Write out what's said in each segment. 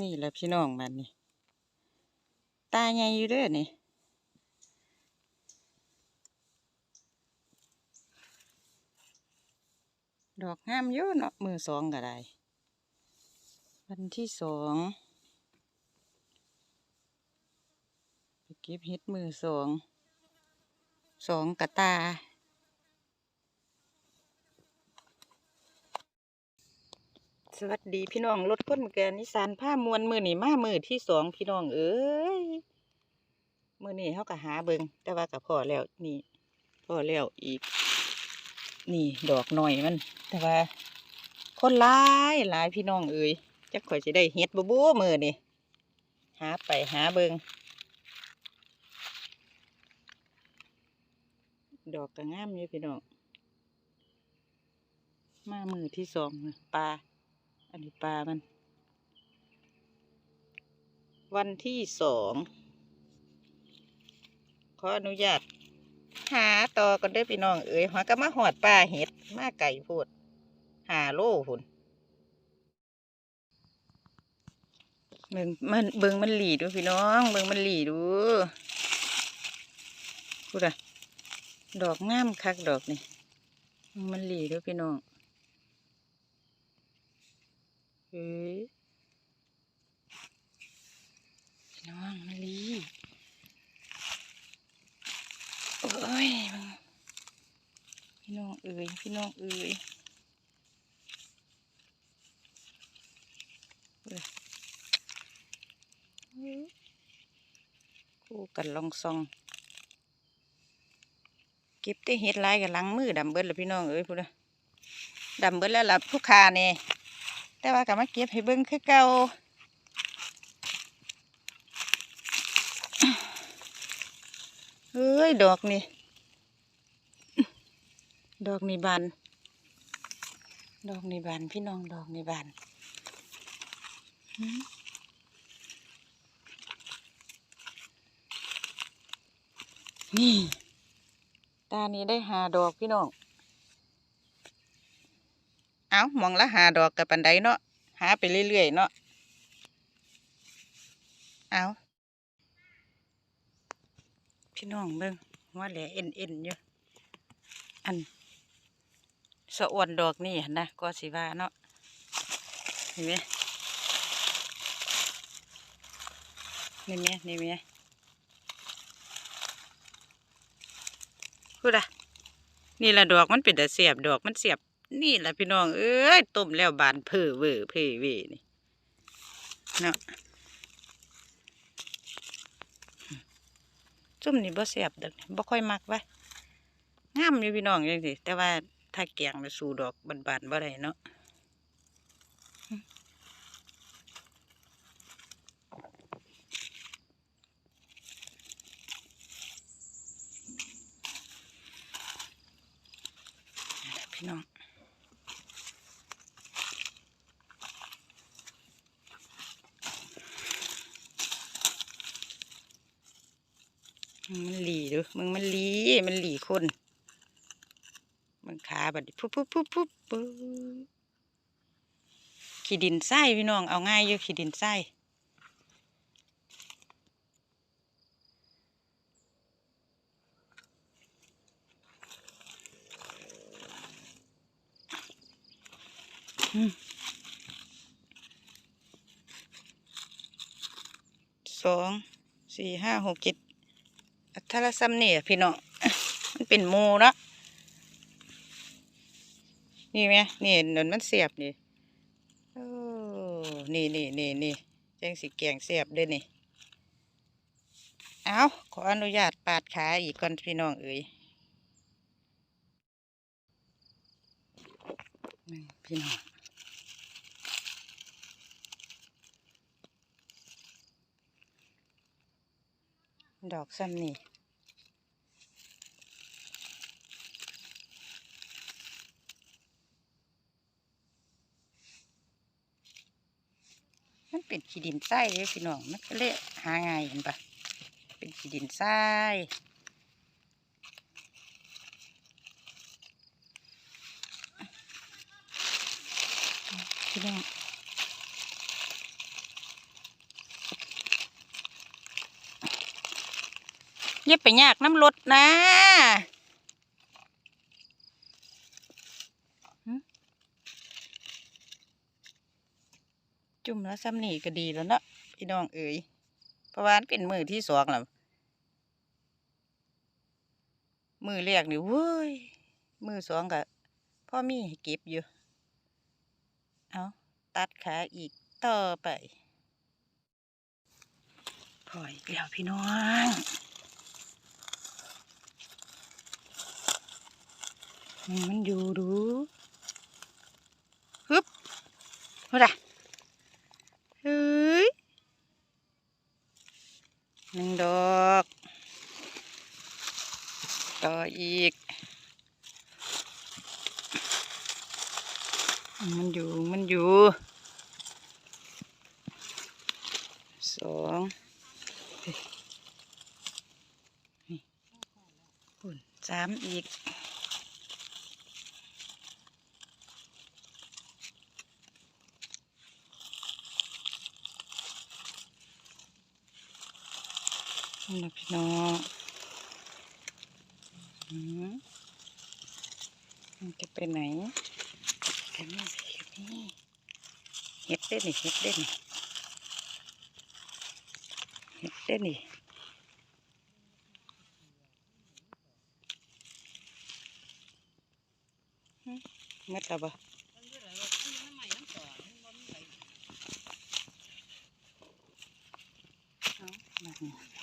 นี่แหละพี่น้องมันนี่ตาใหญ่อยู่เด้อนี่ดอกงามเยอะเนาะมือสองก็ได้ วันที่สองไปเก็บเห็ดมือสอง สองกระตา สวัสดีพี่น้องรถก้นแกนิสานผ้ามวนมือนี่มามือที่สองพี่น้องเอ้ยมือนี่เขาก็หาเบิงแต่ว่ากับพ่อแล้วนี่พ่อแล้วอีก นี่ดอกหน่อยมัน แต่ว่า คนหลายหลายพี่น้องเอ้ยจักข่อยจะได้เฮ็ดบ่บูมือนี่หาไปหาเบิงดอกก็งามอยู่พี่น้องมามือที่สองปลา อันนี้ปลามัน วันที่สองขออนุญาต หาต่อกันเด้พี่น้องเอ๋ยหาก็มาหอดปลาเห็ดมาไก่พูดหาโลพุ่นเบิ่งมันเบิ่งมันหลีดูพี่น้องเบิ่งมันหลีดูพูดอะดอกงามคักดอกนี่มันหลีดูพี่น้อง เฮ้ยพี่น้องมะลีโอ้ยพี่น้องเอ๋ยพี่น้องเอ๋ยเอ้ยเฮ้ยคู่กันลองซองเก็บได้เห็ดหลายกับลังมือดำเบิดแล้วพี่น้องเอ้ยพูดนะดำเบิดแล้วล่ะผู้คาเนี่ย แต่ว่าก็มาเก็บให้เบิ่งคือเก่าเฮ้ย ดอกนี่ ดอกนี่บานดอกนี่บานพี่น้องดอกนี่บานนี่ ตานี้ได้หาดอกพี่น้อง เอามองละหาดอกกับปันไดเนาะหาไปเรื่อยๆเนาะเอาพี่น้องเบิ่งว่าแหล่เอ็นเอ็นๆอยู่อันสะอวนดอกนี่นะก็สิว่าเนาะเห็นไหมนี่แม่นี่แม่พูดอะนี่ละดอกมันเป็นแต่เสียบดอกมันเสียบ นี่แหละพี่น้อง เอ้ยต้มแล้วบานเพอเวอร์เพอเวนี่เนาะจุ่มนี่บ่เสียบดอกบ่ค่อยมักไว้งามอยู่พี่น้องจังสิแต่ว่าถ้าแกงแล้วสู่ดอกบานๆบ่ได้เนาะพี่น้อง มึงมันหลีมันหลีคนมึงขาบัดปุ๊บปุ๊บปุ๊บปุ๊บปุ๊บขี้ดินไส้พี่น้องเอาง่ายอยู่ขี้ดินไส้สองสี่ห้าหกเจ็ด ถ้าละซ้ำนี่อะพี่น้องมันเป็นมูเนาะนี่ไหมนี่หนนมันเสียบนี่โอ้นี่นี่นี่นี่จังสิแกงเสียบด้วยนี่เอาขออนุญาตปาดขาอีกก่อนพี่น้องเอ๋ยพี่น้อง ดอกซ้ำนี่มันเป็นขี้ดินทรายเลยพี่น้องมันก็เลยหาง่ายเห็นปะเป็นขี้ดินทรายพี่น้อง อย่าไปยากน้ำรถนะจุ่มแล้วซ้ำนี่ก็ดีแล้วเนาะพี่น้องเอ๋ยเพราะว่านเป็นมือที่สองแล้วมือแรกนี่เว้ยมือสองก็พ่อมีให้เก็บอยู่ เอาตัดขาอีกต่อไปพออีกแล้วพี่น้อง มันอยู่ดูฮึบเฮ้ยเฮ้ยหนึ่งดอก ต่ออีก มันอยู่ มันอยู่สองนี่ปุ่นสามอีก นี่นะพี่น้องมันจะไปไหนกันนี่กันนี่เห็ดเด้นี่เห็ดเด้นี่เห็ดเด้นี่มัดแล้วบ่เอามานี่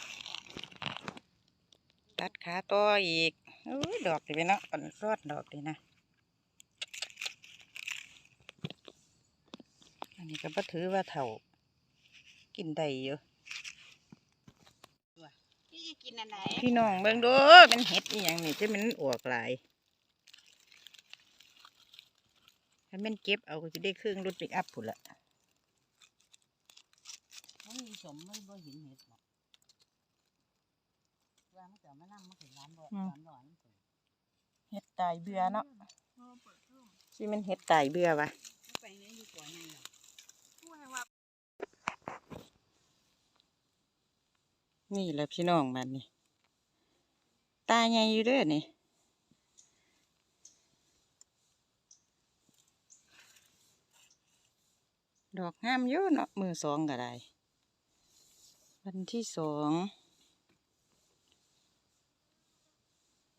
ตัดขาต่ออีกอุ้ยดอกดีไปเนาะอ่อนรอดดอกดีนะอันนี้ก็บ่ถือว่าเถ่า กินได้อยู่พี่จะกินอันไหนพี่น้องเบิ่งดูเป็นเห็ดอีหยังนี่ที่มันออกหลายถ้าแม่นเก็บเอาก็จะได้เครื่องรถปิกอัพพุ่นละมันมีสมมันบ่เห็นเห็ดหรอกว่ามันจะมานั่งมันถึงร้านบ่ร้านบ่อนเห็ดตายเบื่อเนาะเออเปิดเพิ่มที่มันเห็ดตายเบื่อวะไปไหนอยู่ก่อนยังหรอพูดให้ว่านี่แหละพี่น้องมันนี่ตาใหญ่อยู่เด้อนี่ดอกงามเยอะเนาะมือสองก็ได้ วันที่สอง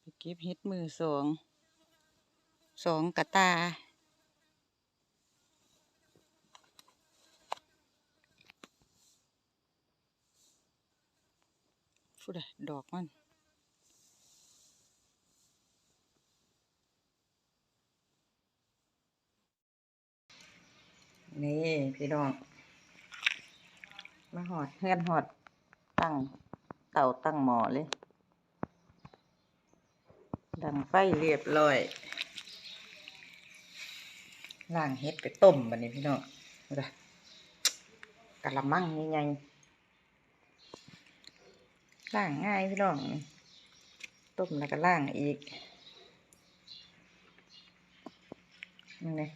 ไปเก็บเห็ดมือสอง สองกระตาฟูดะดอกมันนี่ พี่น้อง มาหอดเฮือนหอดตั้งเต่าตั้งหมอเลย ดังไฟเรียบร้อยล่างเฮ็ดไปต้มบันนี้พี่น้องดูดะกะละมังใหญ่ๆล่างง่ายพี่น้อง ต้มแล้วก็ล่างอีกนี่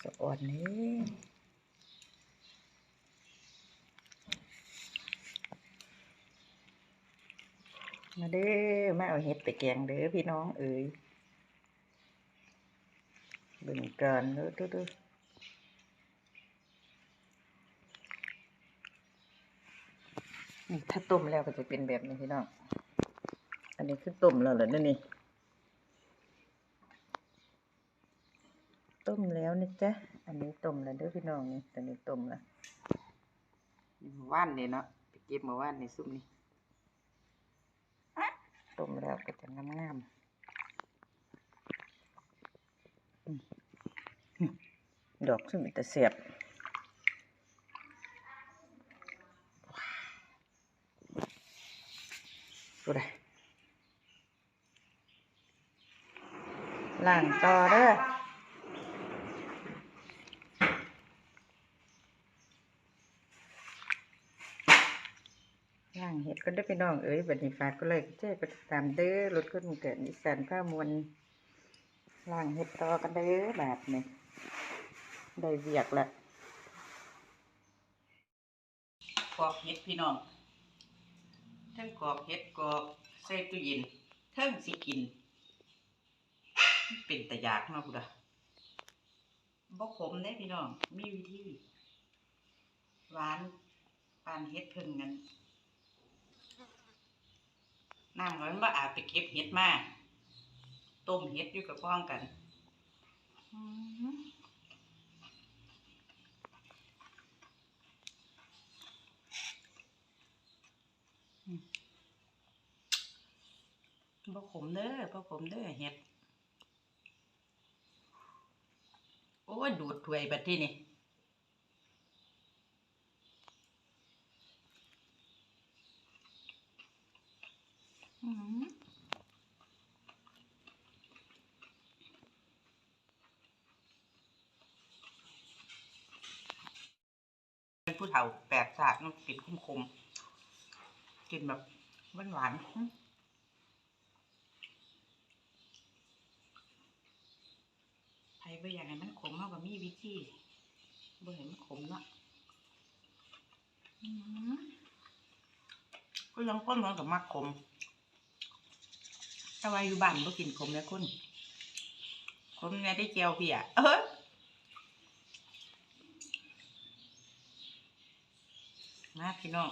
สะอ่อนนี่ มาเด้อมาเอาเห็ดไปแกงเด้อพี่น้องเอ๋ยเบิ่งกันเด้อเด้อเนี่ถ้าต้มแล้วก็จะเป็นแบบนี้พี่น้อง อันนี้คือต้มแล้วเหรอเนี่ยนี่ ต้มแล้วนะจ๊ะ อันนี้ต้มแล้วเด้อพี่น้องนี่ตอนนี้ต้มแล้วมาว่านนี่เนาะไปเก็บมื่อว่านในซุปนี่ ต้มแล้วก็จะงามงามอืมดอกซึ่งมันจะเสียบดูเลยล่างต่อเด้อ ย่างเห็ดก็ได้ไปน้องเอ้ยบัดนี้ฝากก็เลยเจ๊ไปตามเด้อรถคนเกิดนิสันผ้ามวลล่างเห็ดต่อกันเด้อแบบนี้ได้เวียกละกรอกเห็ดพี่น้องทั้งกรอกเห็ดกรอกใส่ตู้เย็นเทั้งสิกิน เป็นตะยากเนาะพุดะบ่ขมเด้พี่น้อง มีวิธีหวานปานเฮ็ดเพิ่งกัน น้ำมันบ่อาจไปเก็บเห็ดมาต้มเห็ดอยู่กับพ้องกันอืมอืมบ่ขมเด้อบ่ขมเด้อเห็ด โอ้ดูดถ้วยบัดที่นี่อื้อหือ เป็นผู้เฒ่าแปลกสาดมันกินคมๆกินแบบหวานๆอื้อใครบ่อยากให้มันขมเฮาก็มีวิธีบ่ให้มันขมเนาะอื้อหือก็ยังคนมันก็มักขม แต่ว่าอยู่บ้านก็กินขมแล้วคุณขมเนี่ยได้แก้วพี่อะเออมาพี่น้อง